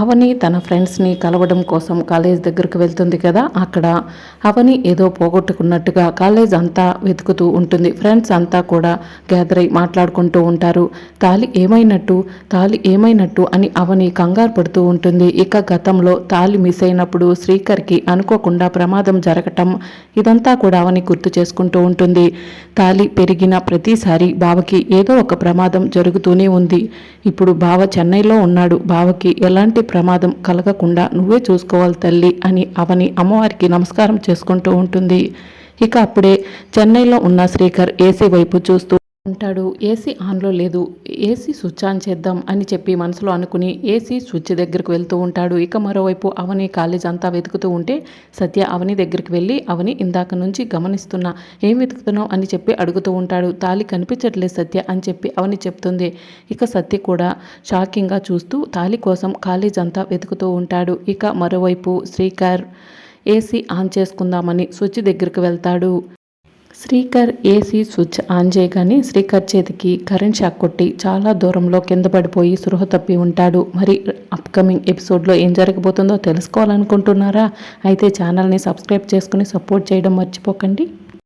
అవని తన ఫ్రెండ్స్ని కలవడం కోసం కాలేజ్ దగ్గరకు వెళ్తుంది కదా అక్కడ అవని ఏదో పోగొట్టుకున్నట్టుగా కాలేజ్ అంతా వెతుకుతూ ఉంటుంది. ఫ్రెండ్స్ అంతా కూడా గ్యాదర్ అయి మాట్లాడుకుంటూ ఉంటారు. తాలి ఏమైనట్టు తాలి ఏమైనట్టు అని అవని కంగారు పడుతూ ఉంటుంది. ఇక గతంలో తాలి మిస్ అయినప్పుడు శ్రీకర్కి అనుకోకుండా ప్రమాదం జరగటం ఇదంతా కూడా అవని గుర్తు చేసుకుంటూ ఉంటుంది. తాలి పెరిగిన ప్రతిసారి బావకి ఏదో ఒక ప్రమాదం జరుగుతూనే ఉంది. ఇప్పుడు బావ చెన్నైలో ఉన్నాడు. బావకి ఎలాంటి ప్రమాదం కలగకుండా నువ్వే చూసుకోవాలి తల్లి అని అవని అమ్మవారికి నమస్కారం చేసుకుంటూ ఉంటుంది. ఇక అప్పుడే చెన్నైలో ఉన్న శ్రీకర్ ఏసీ వైపు చూస్తూ ఉంటాడు ఏసీ ఆన్లో లేదు. ఏసీ స్విచ్ ఆన్ చేద్దాం అని చెప్పి మనసులో అనుకుని ఏసీ స్విచ్ దగ్గరకు వెళ్తూ ఉంటాడు. ఇక మరోవైపు అవని కాలేజ్ అంతా వెతుకుతూ ఉంటే సత్య అవని దగ్గరికి వెళ్ళి అవని ఇందాక నుంచి గమనిస్తున్నా. ఏం వెతుకుతున్నావు అని చెప్పి అడుగుతూ ఉంటాడు. తాలి కనిపించట్లేదు సత్య అని చెప్పి అవని చెప్తుంది. ఇక సత్య కూడా షాకింగ్గా చూస్తూ తాలి కోసం కాలేజ్ అంతా వెతుకుతూ ఉంటాడు. ఇక మరోవైపు శ్రీకర్ ఏసీ ఆన్ చేసుకుందామని స్విచ్ దగ్గరికి వెళ్తాడు. శ్రీకర్ ఏసీ స్విచ్ ఆన్ చేయగానే శ్రీకర్ చేతికి కరెంట్ షాక్ కొట్టి చాలా దూరంలో కింద పడిపోయి సృహ తప్పి ఉంటాడు. మరి అప్కమింగ్ ఎపిసోడ్లో ఏం జరగబోతుందో తెలుసుకోవాలనుకుంటున్నారా? అయితే ఛానల్ని సబ్స్క్రైబ్ చేసుకుని సపోర్ట్ చేయడం మర్చిపోకండి.